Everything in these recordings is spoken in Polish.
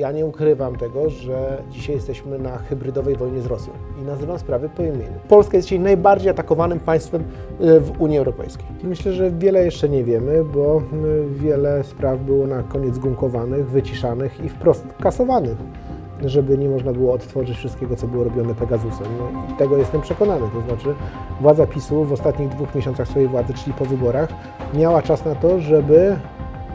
Ja nie ukrywam tego, że dzisiaj jesteśmy na hybrydowej wojnie z Rosją i nazywam sprawy po imieniu. Polska jest dzisiaj najbardziej atakowanym państwem e, w Unii Europejskiej. Myślę, że wiele jeszcze nie wiemy, bo e, wiele spraw było na koniec gumkowanych, wyciszanych i wprost kasowanych żeby nie można było odtworzyć wszystkiego, co było robione Pegasusem. No tego jestem przekonany. To znaczy, władza PiSu w ostatnich dwóch miesiącach swojej władzy, czyli po wyborach, miała czas na to, żeby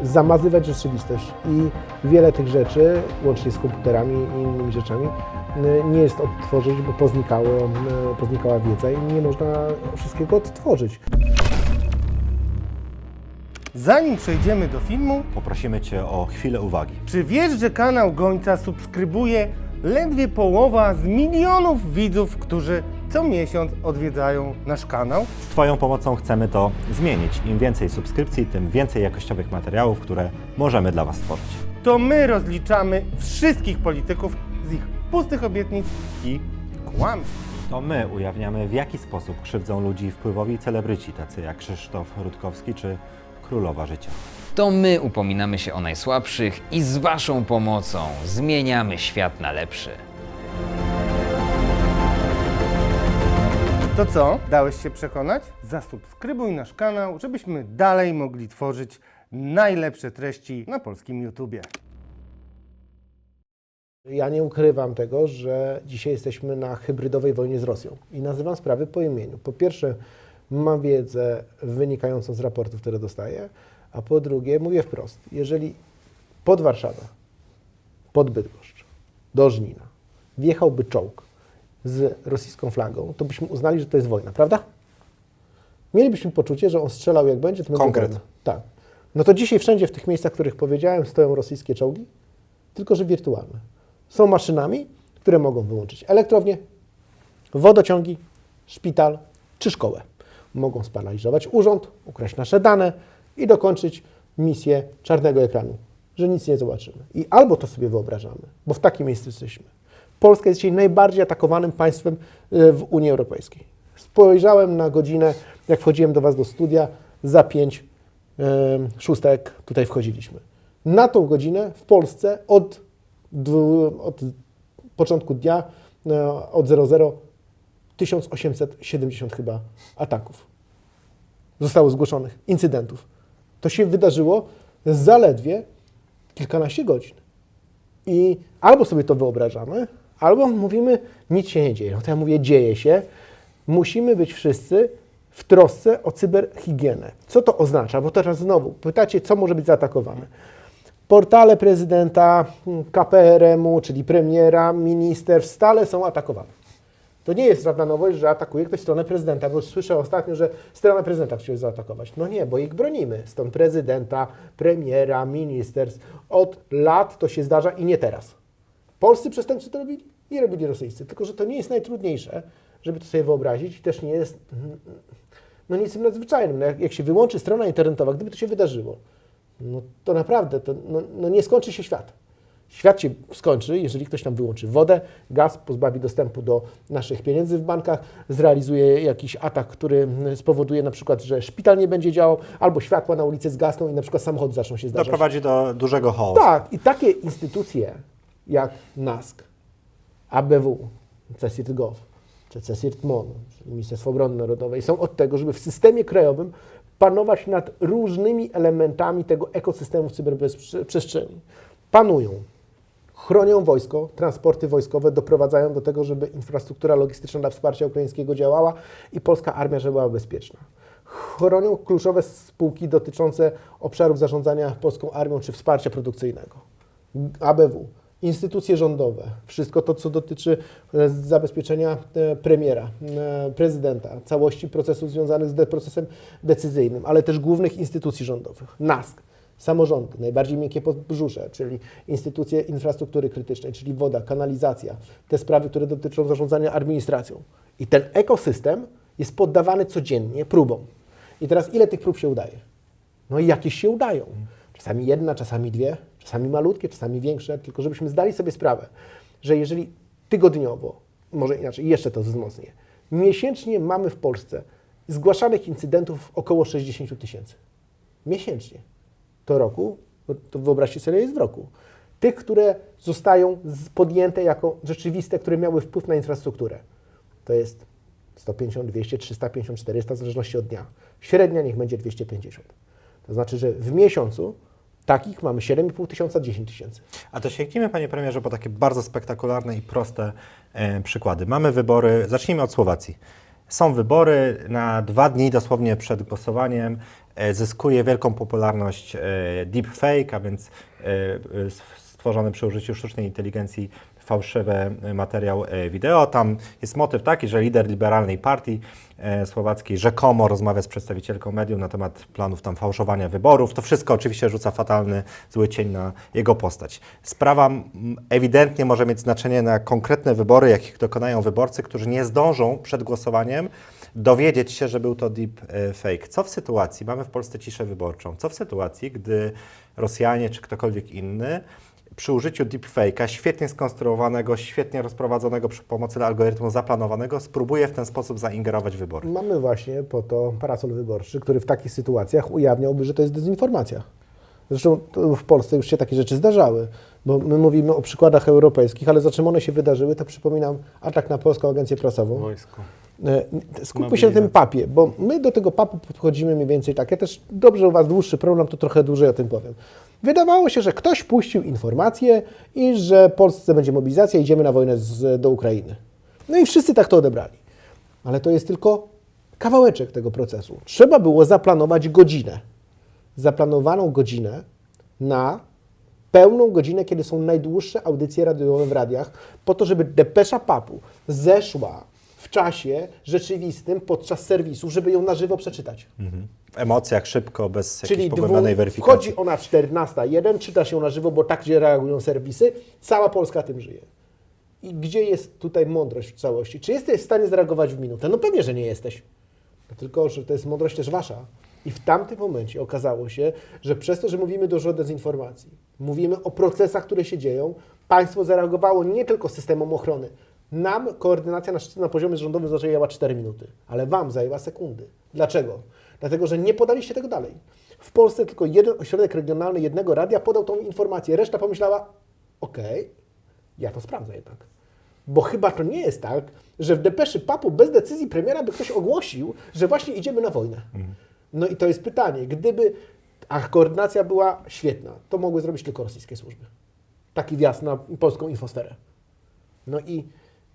zamazywać rzeczywistość i wiele tych rzeczy, łącznie z komputerami i innymi rzeczami, n- nie jest odtworzyć, bo poznikało, n- poznikała wiedza i nie można wszystkiego odtworzyć. Zanim przejdziemy do filmu, Poprosimy Cię o chwilę uwagi. czy wiesz, że kanał Gońca subskrybuje ledwie połowa z milionów widzów, którzy co miesiąc odwiedzają nasz kanał? Z Twoją pomocą chcemy to zmienić. Im więcej subskrypcji, tym więcej jakościowych materiałów, które możemy dla Was stworzyć. To my rozliczamy wszystkich polityków z ich pustych obietnic i kłamstw. To my ujawniamy, w jaki sposób krzywdzą ludzi wpływowi celebryci, tacy jak Krzysztof Rutkowski czy Królowa Życia. To my upominamy się o najsłabszych i z Waszą pomocą zmieniamy świat na lepszy. To co? Dałeś się przekonać? Zasubskrybuj nasz kanał, żebyśmy dalej mogli tworzyć najlepsze treści na polskim YouTubie. Ja nie ukrywam tego, że dzisiaj jesteśmy na hybrydowej wojnie z Rosją i nazywam sprawy po imieniu. Po pierwsze, mam wiedzę wynikającą z raportów, które dostaję, a po drugie, mówię wprost, jeżeli pod Warszawę, pod Bydgoszcz, do Żnina wjechałby czołg z rosyjską flagą, to byśmy uznali, że to jest wojna, prawda? Mielibyśmy poczucie, że on strzelał jak będzie, to będzie Konkret. wojna. Tak. No to dzisiaj wszędzie w tych miejscach, których powiedziałem, stoją rosyjskie czołgi, tylko że wirtualne. Są maszynami, które mogą wyłączyć elektrownię, wodociągi, szpital czy szkołę. Mogą sparaliżować urząd, ukraść nasze dane i dokończyć misję czarnego ekranu, że nic nie zobaczymy. I albo to sobie wyobrażamy, bo w takim miejscu jesteśmy. Polska jest dzisiaj najbardziej atakowanym państwem e, w Unii Europejskiej. Spojrzałem na godzinę, jak wchodziłem do Was do studia, za pięć e, szóstek tutaj wchodziliśmy. Na tą godzinę w Polsce od, od początku dnia, e, od 00, 1870 chyba ataków zostało zgłoszonych, incydentów. To się wydarzyło zaledwie kilkanaście godzin. I albo sobie to wyobrażamy, albo mówimy, nic się nie dzieje. No to ja mówię, dzieje się. Musimy być wszyscy w trosce o cyberhigienę. Co to oznacza? Bo teraz znowu pytacie, co może być zaatakowane. Portale prezydenta, KPRM-u, czyli premiera, minister, stale są atakowane. To nie jest żadna nowość, że atakuje ktoś stronę prezydenta, bo słyszę ostatnio, że stronę prezydenta chcieli zaatakować. No nie, bo ich bronimy. Stąd prezydenta, premiera, ministerstw. Od lat to się zdarza i nie teraz. Polscy przestępcy to robili? Nie robili rosyjscy. Tylko, że to nie jest najtrudniejsze, żeby to sobie wyobrazić i też nie jest no niczym nadzwyczajnym. No jak, jak się wyłączy strona internetowa, gdyby to się wydarzyło, no to naprawdę, to, no, no nie skończy się świat. Świat się skończy, jeżeli ktoś nam wyłączy wodę, gaz, pozbawi dostępu do naszych pieniędzy w bankach, zrealizuje jakiś atak, który spowoduje na przykład, że szpital nie będzie działał, albo światła na ulicy zgasną i na przykład samochody zaczną się zdarzać. Doprowadzi do dużego chaosu. Tak, i takie instytucje jak NASK, ABW, CSIRT.gov czy CSIRT-MON, czyli Ministerstwo Obrony Narodowej, są od tego, żeby w systemie krajowym panować nad różnymi elementami tego ekosystemu w cyberprzestrzeni. Panują, chronią wojsko, transporty wojskowe doprowadzają do tego, żeby infrastruktura logistyczna dla wsparcia ukraińskiego działała i polska armia, żeby była bezpieczna. Chronią kluczowe spółki dotyczące obszarów zarządzania polską armią czy wsparcia produkcyjnego. ABW, instytucje rządowe, wszystko to, co dotyczy e, zabezpieczenia e, premiera, e, prezydenta, całości procesów związanych z procesem decyzyjnym, ale też głównych instytucji rządowych. NASK, samorządy, najbardziej miękkie podbrzusze, czyli instytucje infrastruktury krytycznej, czyli woda, kanalizacja, te sprawy, które dotyczą zarządzania administracją. I ten ekosystem jest poddawany codziennie próbom. I teraz ile tych prób się udaje? No i jakieś się udają. Czasami jedna, czasami dwie, czasami malutkie, czasami większe, tylko żebyśmy zdali sobie sprawę, że jeżeli tygodniowo, może inaczej, jeszcze to wzmocnię, miesięcznie mamy w Polsce zgłaszanych incydentów około 60 tysięcy. Miesięcznie. To roku, to wyobraźcie sobie, jest w roku. tych, które zostają podjęte jako rzeczywiste, które miały wpływ na infrastrukturę. To jest 150, 200, 350, 400 w zależności od dnia. Średnia niech będzie 250. To znaczy, że w miesiącu takich mamy 7,5 tysiąca, 10 tysięcy. A to sięgnijmy, panie premierze, po takie bardzo spektakularne i proste e, przykłady. Mamy wybory, zacznijmy od Słowacji. Są wybory na dwa dni dosłownie przed głosowaniem. E, zyskuje wielką popularność e, deepfake, a więc e, stworzony przy użyciu sztucznej inteligencji fałszywy materiał wideo. Tam jest motyw taki, że lider liberalnej partii słowackiej rzekomo rozmawia z przedstawicielką mediów na temat planów tam fałszowania wyborów. To wszystko oczywiście rzuca fatalny, zły cień na jego postać. Sprawa ewidentnie może mieć znaczenie na konkretne wybory, jakich dokonają wyborcy, którzy nie zdążą przed głosowaniem dowiedzieć się, że był to deep e, fake. Co w sytuacji, mamy w Polsce ciszę wyborczą, co w sytuacji, gdy Rosjanie czy ktokolwiek inny przy użyciu deepfake'a, świetnie skonstruowanego, świetnie rozprowadzonego przy pomocy algorytmu zaplanowanego, spróbuje w ten sposób zaingerować w wybory. Mamy właśnie po to parasol wyborczy, który w takich sytuacjach ujawniałby, że to jest dezinformacja. Zresztą w Polsce już się takie rzeczy zdarzały, bo my mówimy o przykładach europejskich, ale za czym one się wydarzyły, to przypominam atak na Polską Agencję Prasową. Wojsko. E, Skupmy się na tym papie, bo my do tego papu podchodzimy mniej więcej tak. Ja też dobrze u Was dłuższy problem, to trochę dłużej o tym powiem. Wydawało się, że ktoś puścił informację i że Polsce będzie mobilizacja, idziemy na wojnę z, do Ukrainy. No i wszyscy tak to odebrali. Ale to jest tylko kawałeczek tego procesu. Trzeba było zaplanować godzinę. Zaplanowaną godzinę na pełną godzinę, kiedy są najdłuższe audycje radiowe w radiach, po to, żeby depesza papu zeszła w czasie rzeczywistym podczas serwisu, żeby ją na żywo przeczytać. W emocjach, szybko, bez Czyli jakiejś dwu, pogłębionej weryfikacji. wchodzi ona 14.1, czyta się ją na żywo, bo tak gdzie reagują serwisy, cała Polska tym żyje. I gdzie jest tutaj mądrość w całości? Czy jesteś w stanie zareagować w minutę? No pewnie, że nie jesteś. No tylko, że to jest mądrość też wasza. I w tamtym momencie okazało się, że przez to, że mówimy dużo o dezinformacji, mówimy o procesach, które się dzieją, państwo zareagowało nie tylko systemem ochrony. Nam koordynacja na, na poziomie rządowym zajęła 4 minuty, ale wam zajęła sekundy. Dlaczego? Dlatego, że nie podaliście tego dalej. W Polsce tylko jeden ośrodek regionalny jednego radia podał tą informację. Reszta pomyślała, okej, ja to sprawdzę jednak. Bo chyba to nie jest tak, że w depeszy papu bez decyzji premiera by ktoś ogłosił, że właśnie idziemy na wojnę. No i to jest pytanie. Gdyby, a koordynacja była świetna, to mogły zrobić tylko rosyjskie służby. Taki wjazd na polską infosferę. No i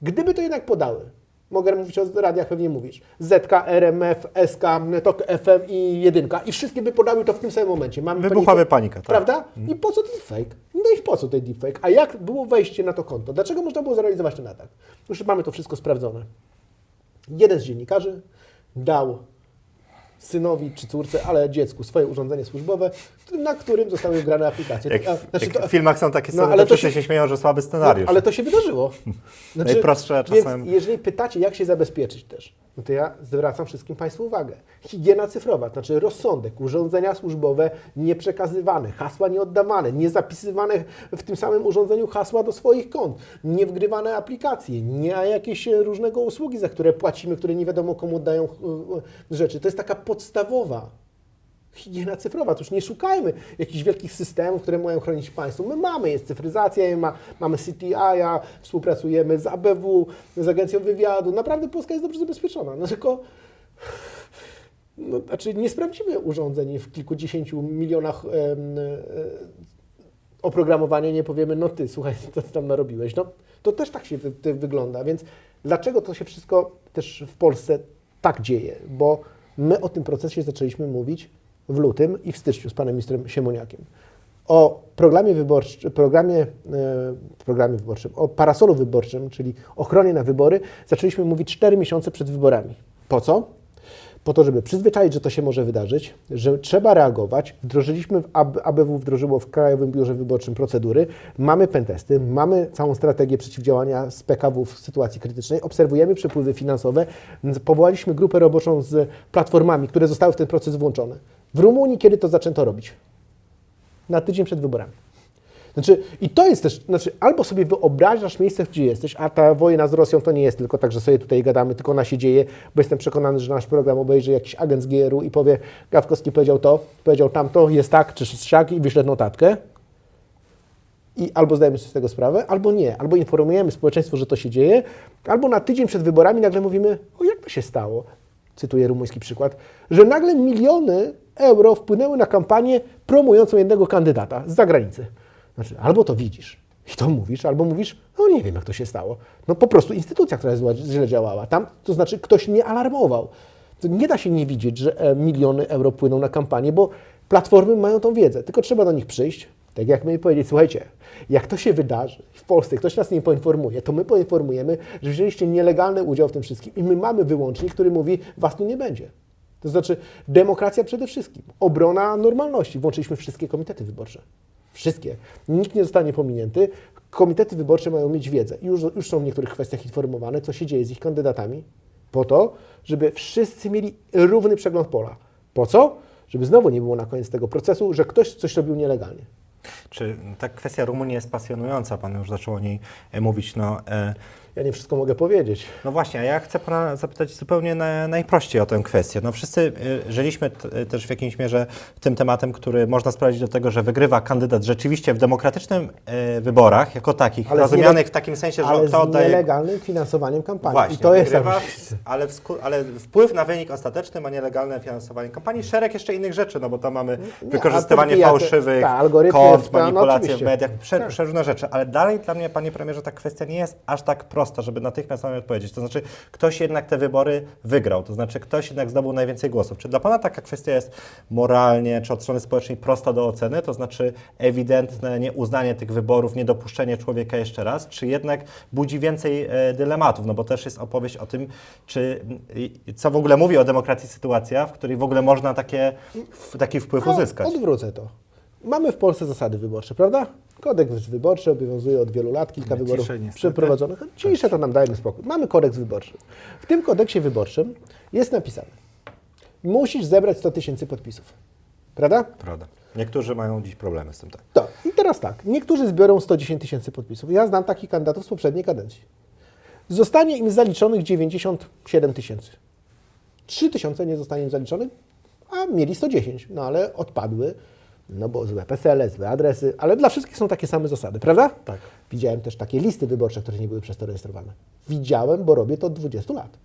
gdyby to jednak podały, mogę mówić o radiach, pewnie mówisz, ZK, RMF, SK, TOK FM i Jedynka i wszystkie by podały to w tym samym momencie. Mamy Wybuchłaby panika, tak. Prawda? I po co deepfake? No i po co ten deepfake? A jak było wejście na to konto? Dlaczego można było zrealizować ten atak? Już mamy to wszystko sprawdzone. Jeden z dziennikarzy dał synowi czy córce, ale dziecku swoje urządzenie służbowe, na którym zostały wgrane aplikacje. Jak, w- znaczy jak w filmach są takie No, sceny, ale to się- się śmieją, że słaby no, scenariusz. ale to się wydarzyło. Znaczy, Najprostsze, czasem- Więc jeżeli pytacie, jak się zabezpieczyć też, no to ja zwracam wszystkim Państwu uwagę. Higiena cyfrowa, to znaczy rozsądek, urządzenia służbowe nieprzekazywane, hasła nieoddawane, nie zapisywane w tym samym urządzeniu hasła do swoich kont, nie wgrywane aplikacje, nie jakieś e, różnego usługi, za które płacimy, które nie wiadomo komu dają e, rzeczy. To jest taka podstawowa higiena cyfrowa. Już nie szukajmy jakichś wielkich systemów, które mają chronić państwo. My mamy, jest cyfryzacja, ma, mamy CTI, współpracujemy z ABW, z Agencją Wywiadu. Naprawdę Polska jest dobrze zabezpieczona. No tylko no, znaczy nie sprawdzimy urządzeń w kilkudziesięciu milionach e, oprogramowania nie powiemy, no ty, słuchaj, co ty tam narobiłeś. No, to też tak się wygląda, więc dlaczego to się wszystko też w Polsce tak dzieje? Bo my o tym procesie zaczęliśmy mówić w lutym i w styczniu z panem ministrem Siemoniakiem. O programie wyborczym, programie, e, programie wyborczym, o parasolu wyborczym, czyli ochronie na wybory, zaczęliśmy mówić 4 miesiące przed wyborami. Po co? po to, żeby przyzwyczaić, że to się może wydarzyć, że trzeba reagować. Wdrożyliśmy, ABW wdrożyło w Krajowym Biurze Wyborczym procedury, mamy pentesty, mamy całą strategię przeciwdziałania z PKW w sytuacji krytycznej, obserwujemy przepływy finansowe, powołaliśmy grupę roboczą z platformami, które zostały w ten proces włączone. W Rumunii kiedy to zaczęto robić? Na tydzień przed wyborami. Znaczy, i to jest też, znaczy, albo sobie wyobrażasz miejsce, gdzie jesteś, a ta wojna z Rosją to nie jest tylko tak, że sobie tutaj gadamy, tylko ona się dzieje, bo jestem przekonany, że nasz program obejrzy jakiś agent z GRU i powie, Gawkowski powiedział to, powiedział tamto, jest tak, czy siak i wyśle notatkę. i albo zdajemy sobie z tego sprawę, albo nie. Albo informujemy społeczeństwo, że to się dzieje, albo na tydzień przed wyborami nagle mówimy, o jak to się stało, cytuję rumuński przykład, że nagle miliony euro wpłynęły na kampanię promującą jednego kandydata z zagranicy. Znaczy, albo to widzisz i to mówisz, albo mówisz, no nie wiem jak to się stało. No po prostu instytucja, która zła- źle działała. Tam, to znaczy ktoś nie alarmował. To nie da się nie widzieć, że e, miliony euro płyną na kampanię, bo platformy mają tą wiedzę, tylko trzeba do nich przyjść, tak jak my powiedzieć, słuchajcie, jak to się wydarzy w Polsce, ktoś nas nie poinformuje, to my poinformujemy, że wzięliście nielegalny udział w tym wszystkim i my mamy wyłącznik, który mówi, was tu nie będzie. To znaczy demokracja przede wszystkim, obrona normalności. Włączyliśmy wszystkie komitety wyborcze. Wszystkie. Nikt nie zostanie pominięty. Komitety wyborcze mają mieć wiedzę. Już, już są w niektórych kwestiach informowane, co się dzieje z ich kandydatami, po to, żeby wszyscy mieli równy przegląd pola. Po co? Żeby znowu nie było na koniec tego procesu, że ktoś coś robił nielegalnie. Czy ta kwestia Rumunii jest pasjonująca? Pan już zaczął o niej e, mówić. No, e, Ja nie wszystko mogę powiedzieć. No właśnie, a ja chcę Pana zapytać zupełnie na, najprościej o tę kwestię. No wszyscy y, żyliśmy t, też w jakimś mierze tym tematem, który można sprowadzić do tego, że wygrywa kandydat rzeczywiście w demokratycznym y, wyborach, jako takich, Ale rozumianych w takim sensie, że z oddaje... nielegalnym finansowaniem kampanii. Właśnie, I to jest wygrywa, ale, w ale wpływ na wynik ostateczny ma nielegalne finansowanie kampanii, szereg jeszcze innych rzeczy, no bo tam mamy wykorzystywanie a to ja te- fałszywych algorytmy, kont, no, no manipulacje w oczywiście. mediach, prze, Tak. przeróżne rzeczy, ale dalej dla mnie, panie premierze, ta kwestia nie jest aż tak prosta, żeby natychmiast na nie odpowiedzieć. To znaczy, ktoś jednak te wybory wygrał, to znaczy, ktoś jednak zdobył najwięcej głosów. Czy dla pana taka kwestia jest moralnie, czy od strony społecznej prosta do oceny, to znaczy ewidentne nieuznanie tych wyborów, niedopuszczenie człowieka jeszcze raz, czy jednak budzi więcej e, dylematów, no bo też jest opowieść o tym, czy co w ogóle mówi o demokracji sytuacja, w której w ogóle można takie, taki wpływ No, uzyskać. Odwrócę to. Mamy w Polsce zasady wyborcze, prawda? Kodeks wyborczy obowiązuje od wielu lat, kilka wyborów przeprowadzonych. Ciszę to nam dajmy spokój. Mamy kodeks wyborczy. W tym kodeksie wyborczym jest napisane, musisz zebrać 100 tysięcy podpisów. Prawda? Prawda. Niektórzy mają dziś problemy z tym, tak. To. I teraz tak. Niektórzy zbiorą 110 tysięcy podpisów. Ja znam takich kandydatów z poprzedniej kadencji. Zostanie im zaliczonych 97 tysięcy. 3 tysiące nie zostanie im zaliczonych, a mieli 110. No ale odpadły, no bo złe PESEL, złe adresy, ale dla wszystkich są takie same zasady, prawda? Tak. Widziałem też takie listy wyborcze, które nie były przez to rejestrowane. Widziałem, bo robię to od 20 lat.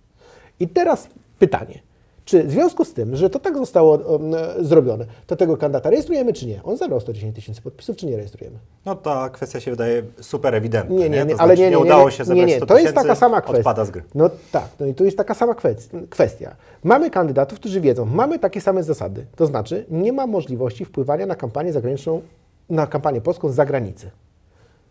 I teraz pytanie. Czy w związku z tym, że to tak zostało um, zrobione, to tego kandydata rejestrujemy czy nie? On zebrał 110 tysięcy podpisów, czy nie rejestrujemy? No ta kwestia się wydaje super ewidentna, Nie, nie, nie, To ale znaczy, nie, nie, nie, udało nie, się nie, zebrać nie, 100 to jest taka sama kwestia. odpada z gry. No tak, no i to jest taka sama kwestia. kwestia. Mamy kandydatów, którzy wiedzą, mamy takie same zasady. To znaczy, nie ma możliwości wpływania na kampanię zagraniczną, na kampanię polską z zagranicy.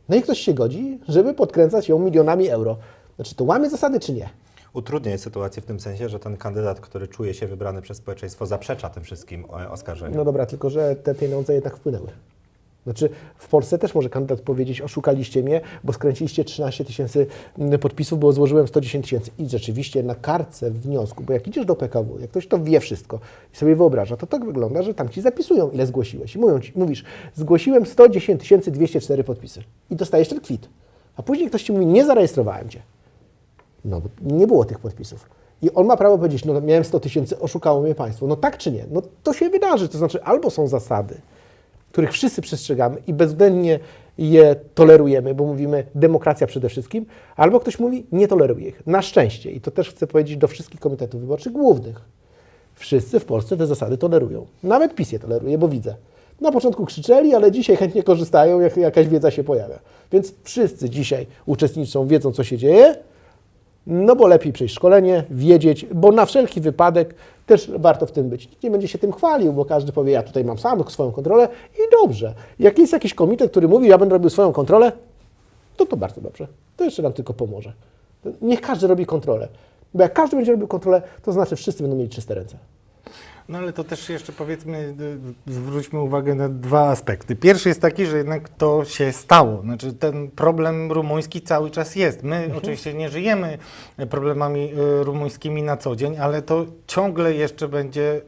No i ktoś się godzi, żeby podkręcać ją milionami euro. Znaczy, to łamie zasady, czy nie? Utrudnia jej sytuację w tym sensie, że ten kandydat, który czuje się wybrany przez społeczeństwo, zaprzecza tym wszystkim oskarżeniom. No dobra, tylko że te pieniądze jednak wpłynęły. Znaczy, w Polsce też może kandydat powiedzieć, oszukaliście mnie, bo skręciliście 13 tysięcy podpisów, bo złożyłem 110 tysięcy. I rzeczywiście na kartce wniosku, bo jak idziesz do PKW, jak ktoś to wie wszystko i sobie wyobraża, to tak wygląda, że tam ci zapisują, ile zgłosiłeś. I mówią ci, mówisz, zgłosiłem 110 204 podpisy. I dostajesz ten kwit. A później ktoś ci mówi, nie zarejestrowałem cię. No, nie było tych podpisów. I on ma prawo powiedzieć, no miałem 100 tysięcy, oszukało mnie państwo. No tak czy nie? No to się wydarzy. To znaczy albo są zasady, których wszyscy przestrzegamy i bezwzględnie je tolerujemy, bo mówimy demokracja przede wszystkim, albo ktoś mówi nie toleruje ich. Na szczęście, i to też chcę powiedzieć do wszystkich komitetów wyborczych głównych, wszyscy w Polsce te zasady tolerują. Nawet PiS je toleruje, bo widzę. Na początku krzyczeli, ale dzisiaj chętnie korzystają, jak jakaś wiedza się pojawia. Więc wszyscy dzisiaj uczestniczą, wiedzą, co się dzieje, no bo lepiej przejść szkolenie, wiedzieć, bo na wszelki wypadek też warto w tym być. Nikt nie będzie się tym chwalił, bo każdy powie, ja tutaj mam sam swoją kontrolę i dobrze. Jak jest jakiś komitet, który mówi, ja będę robił swoją kontrolę, to to bardzo dobrze. To jeszcze nam tylko pomoże. Niech każdy robi kontrolę. Bo jak każdy będzie robił kontrolę, to znaczy wszyscy będą mieli czyste ręce. No ale to też jeszcze powiedzmy, zwróćmy uwagę na dwa aspekty. Pierwszy jest taki, że jednak to się stało. Znaczy ten problem rumuński cały czas jest. My oczywiście nie żyjemy problemami y, rumuńskimi na co dzień, ale to ciągle jeszcze będzie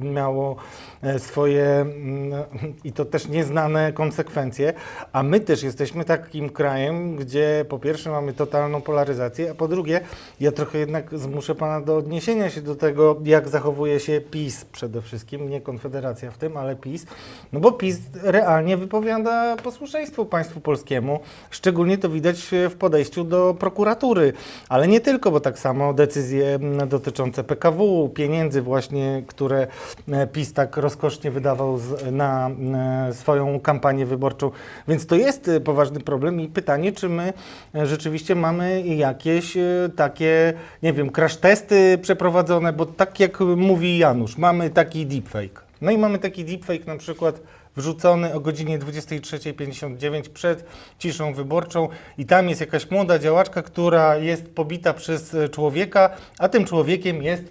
y, miało e, swoje mm, i to też nieznane konsekwencje, a my też jesteśmy takim krajem, gdzie po pierwsze mamy totalną polaryzację, a po drugie ja trochę jednak zmuszę Pana do odniesienia się do tego, jak zachowuje się PiS Przede wszystkim, nie Konfederacja w tym, ale PiS, no bo PiS realnie wypowiada posłuszeństwo państwu polskiemu, szczególnie to widać w podejściu do prokuratury, ale nie tylko, bo tak samo decyzje dotyczące PKW, pieniędzy właśnie, które e, PiS tak rozkosznie wydawał na e, swoją kampanię wyborczą, więc to jest e, poważny problem i pytanie, czy my rzeczywiście mamy jakieś takie, nie wiem, crash testy przeprowadzone, bo tak jak mówi Janusz, mamy taki deepfake. No i mamy taki deepfake na przykład wrzucony o godzinie 23.59 przed ciszą wyborczą i tam jest jakaś młoda działaczka, która jest pobita przez człowieka, a tym człowiekiem jest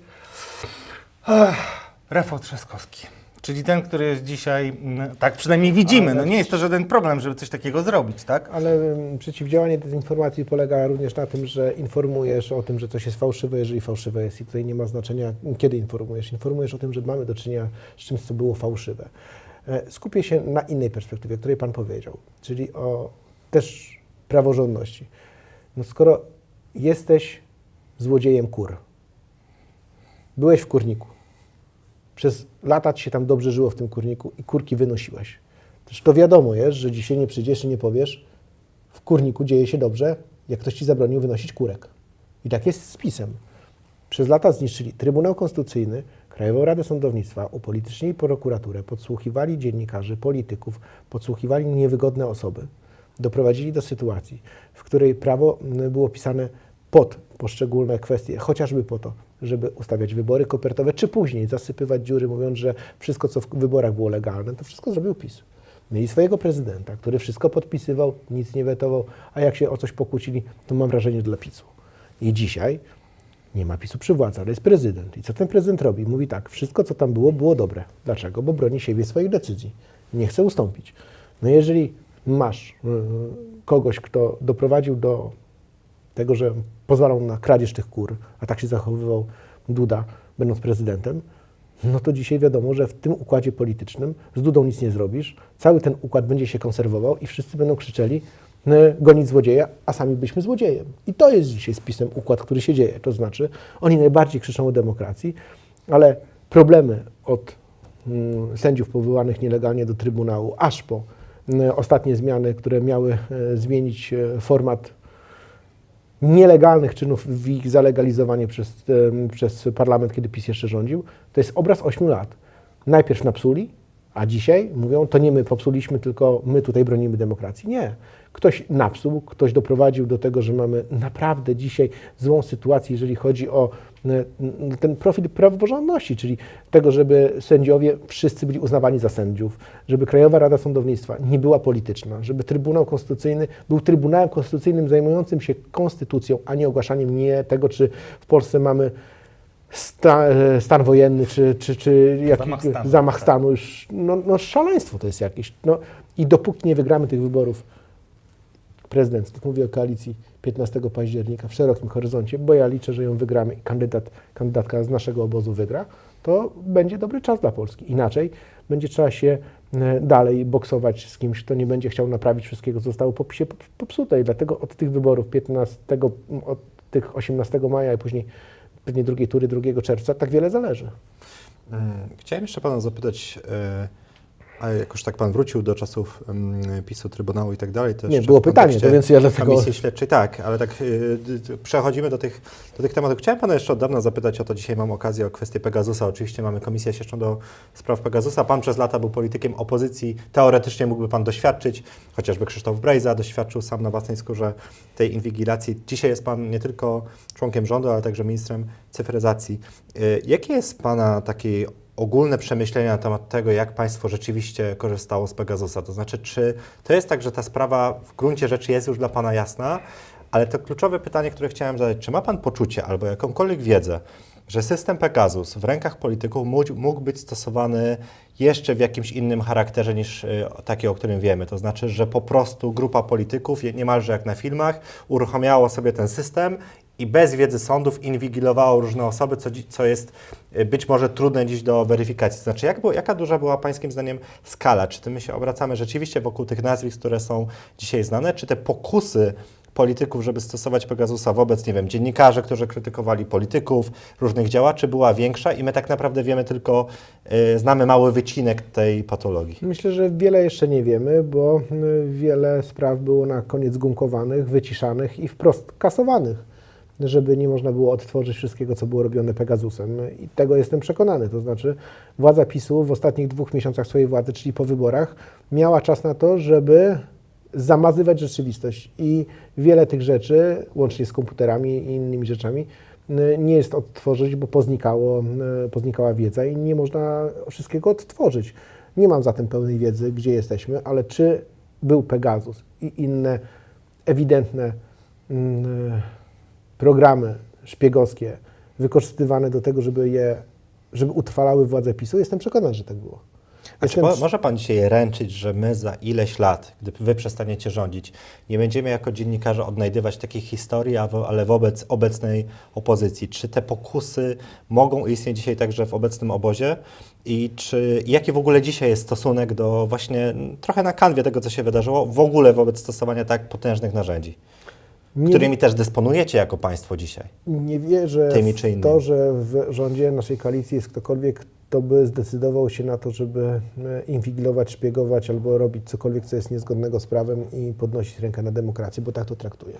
Rafał Trzaskowski. Czyli ten, który jest dzisiaj, mm, tak przynajmniej widzimy, no nie jest to żaden problem, żeby coś takiego zrobić, tak? Ale mm, przeciwdziałanie dezinformacji polega również na tym, że informujesz o tym, że coś jest fałszywe, jeżeli fałszywe jest i tutaj nie ma znaczenia, kiedy informujesz. Informujesz o tym, że mamy do czynienia z czymś, co było fałszywe. E, Skupię się na innej perspektywie, o której Pan powiedział, czyli o też praworządności. No skoro jesteś złodziejem kur, byłeś w kurniku, przez lata ci się tam dobrze żyło w tym kurniku i kurki wynosiłeś. To wiadomo jest, że dzisiaj nie przyjdziesz i nie powiesz, w kurniku dzieje się dobrze, jak ktoś ci zabronił wynosić kurek. I tak jest z pisem. Przez lata zniszczyli Trybunał Konstytucyjny, Krajową Radę Sądownictwa, upolitycznili prokuraturę, podsłuchiwali dziennikarzy, polityków, podsłuchiwali niewygodne osoby. Doprowadzili do sytuacji, w której prawo było pisane pod poszczególne kwestie, chociażby po to, żeby ustawiać wybory kopertowe, czy później zasypywać dziury, mówiąc, że wszystko, co w wyborach było legalne, to wszystko zrobił PiS. Mieli swojego prezydenta, który wszystko podpisywał, nic nie wetował, a jak się o coś pokłócili, to mam wrażenie dla PiSu. I dzisiaj nie ma PiSu przy władzy, ale jest prezydent. I co ten prezydent robi? Mówi tak, wszystko co tam było, było dobre. Dlaczego? Bo broni siebie swoich decyzji. Nie chce ustąpić. No jeżeli masz y, kogoś, kto doprowadził do tego, że pozwalał na kradzież tych kur, a tak się zachowywał Duda, będąc prezydentem, no to dzisiaj wiadomo, że w tym układzie politycznym z Dudą nic nie zrobisz, cały ten układ będzie się konserwował i wszyscy będą krzyczeli "E, gonić złodzieja, a sami byliśmy złodziejem. I to jest dzisiaj z PiSem układ, który się dzieje. To znaczy, oni najbardziej krzyczą o demokracji, ale problemy od mm, sędziów powołanych nielegalnie do Trybunału, aż po mm, ostatnie zmiany, które miały e, zmienić e, format nielegalnych czynów w ich zalegalizowanie przez, przez parlament, kiedy PiS jeszcze rządził, to jest obraz 8 lat. Najpierw napsuli, a dzisiaj mówią, to nie my popsuliśmy, tylko my tutaj bronimy demokracji. Nie. Ktoś napsuł, ktoś doprowadził do tego, że mamy naprawdę dzisiaj złą sytuację, jeżeli chodzi o e, ten profil praworządności, czyli tego, żeby sędziowie wszyscy byli uznawani za sędziów, żeby Krajowa Rada Sądownictwa nie była polityczna, żeby Trybunał Konstytucyjny był Trybunałem Konstytucyjnym zajmującym się konstytucją, a nie ogłaszaniem nie tego, czy w Polsce mamy sta, e, stan wojenny, czy, czy, czy jaki, Zamach stanu, zamach tak. stanu. Już, no, no szaleństwo to jest jakieś. No, I dopóki nie wygramy tych wyborów prezydenckich, mówię o koalicji 15 października w szerokim horyzoncie, bo ja liczę, że ją wygramy i kandydat, kandydatka z naszego obozu wygra, to będzie dobry czas dla Polski. Inaczej będzie trzeba się e, dalej boksować z kimś, kto nie będzie chciał naprawić wszystkiego, co zostało po PiSie pop- popsute. I dlatego od tych wyborów 15, od tych 18 maja i później pewnie drugiej tury 2 czerwca tak wiele zależy. Chciałem jeszcze Pana zapytać, e, a jak już tak Pan wrócił do czasów PiSu, Trybunału i tak dalej, to Nie, było pytanie, to więc ja dlatego- Komisji Śledczej, tak, ale tak y, d- przechodzimy do tych, do tych tematów. Chciałem Pana jeszcze od dawna zapytać o to, dzisiaj mam okazję o kwestię Pegasusa. Oczywiście mamy Komisję Śledczą do spraw Pegasusa. Pan przez lata był politykiem opozycji, teoretycznie mógłby Pan doświadczyć, chociażby Krzysztof Brejza doświadczył sam na własnej skórze tej inwigilacji. Dzisiaj jest Pan nie tylko członkiem rządu, ale także ministrem cyfryzacji. Y, Jakie jest Pana takie ogólne przemyślenia na temat tego, jak państwo rzeczywiście korzystało z Pegasusa? To znaczy, czy to jest tak, że ta sprawa w gruncie rzeczy jest już dla Pana jasna, ale to kluczowe pytanie, które chciałem zadać, czy ma Pan poczucie albo jakąkolwiek wiedzę, że system Pegasus w rękach polityków mógł, być stosowany jeszcze w jakimś innym charakterze niż y, taki, o którym wiemy. To znaczy, że po prostu grupa polityków, niemalże jak na filmach, uruchamiało sobie ten system i bez wiedzy sądów inwigilowało różne osoby, co, co jest y, być może trudne dziś do weryfikacji. Znaczy, jak było, jaka duża była Pańskim zdaniem skala? Czy my się obracamy rzeczywiście wokół tych nazwisk, które są dzisiaj znane? Czy te pokusy polityków, żeby stosować Pegasusa wobec, nie wiem, dziennikarzy, którzy krytykowali polityków, różnych działaczy, była większa i my tak naprawdę wiemy tylko, y, znamy mały wycinek tej patologii. Myślę, że wiele jeszcze nie wiemy, bo y, wiele spraw było na koniec gumkowanych, wyciszanych i wprost kasowanych, żeby nie można było odtworzyć wszystkiego, co było robione Pegasusem. I tego jestem przekonany. To znaczy, władza PiSu w ostatnich dwóch miesiącach swojej władzy, czyli po wyborach, miała czas na to, żeby zamazywać rzeczywistość. I wiele tych rzeczy, łącznie z komputerami i innymi rzeczami, nie jest odtworzyć, bo poznikało, poznikała wiedza i nie można wszystkiego odtworzyć. Nie mam zatem pełnej wiedzy, gdzie jesteśmy, ale czy był Pegasus i inne ewidentne mm, programy szpiegowskie wykorzystywane do tego, żeby je, żeby utrwalały władzę PiSu, jestem przekonany, że tak było. A czy Jestem po, może Pan dzisiaj ręczyć, że my za ileś lat, gdy Wy przestaniecie rządzić, nie będziemy jako dziennikarze odnajdywać takich historii, ale wobec obecnej opozycji? Czy te pokusy mogą istnieć dzisiaj także w obecnym obozie? I czy jaki w ogóle dzisiaj jest stosunek do właśnie mm, trochę na kanwie tego, co się wydarzyło, w ogóle wobec stosowania tak potężnych narzędzi, nie, którymi też dysponujecie jako państwo dzisiaj? nie wierzę tymi czy w to, że w rządzie naszej koalicji jest ktokolwiek, kto by zdecydował się na to, żeby e, inwigilować, szpiegować albo robić cokolwiek, co jest niezgodnego z prawem i podnosić rękę na demokrację, bo tak to traktuję.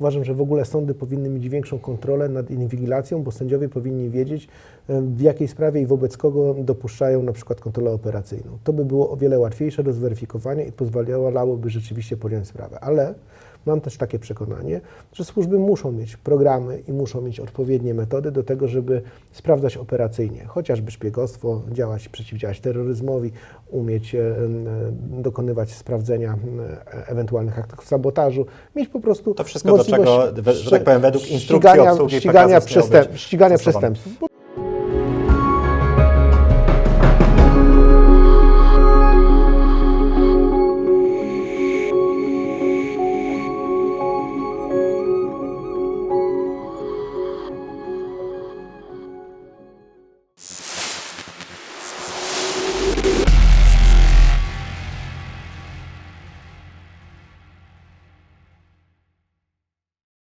Uważam, że w ogóle sądy powinny mieć większą kontrolę nad inwigilacją, bo sędziowie powinni wiedzieć, e, w jakiej sprawie i wobec kogo dopuszczają na przykład kontrolę operacyjną. To by było o wiele łatwiejsze do zweryfikowania i pozwalałoby rzeczywiście podjąć sprawę. Ale mam też takie przekonanie, że służby muszą mieć programy i muszą mieć odpowiednie metody do tego, żeby sprawdzać operacyjnie, chociażby szpiegostwo, działać, przeciwdziałać terroryzmowi, umieć dokonywać sprawdzenia ewentualnych aktów sabotażu, mieć po prostu To wszystko, do czego, że tak powiem, według instrukcji ścigania, obsługi ścigania, przestęp, ścigania. Bo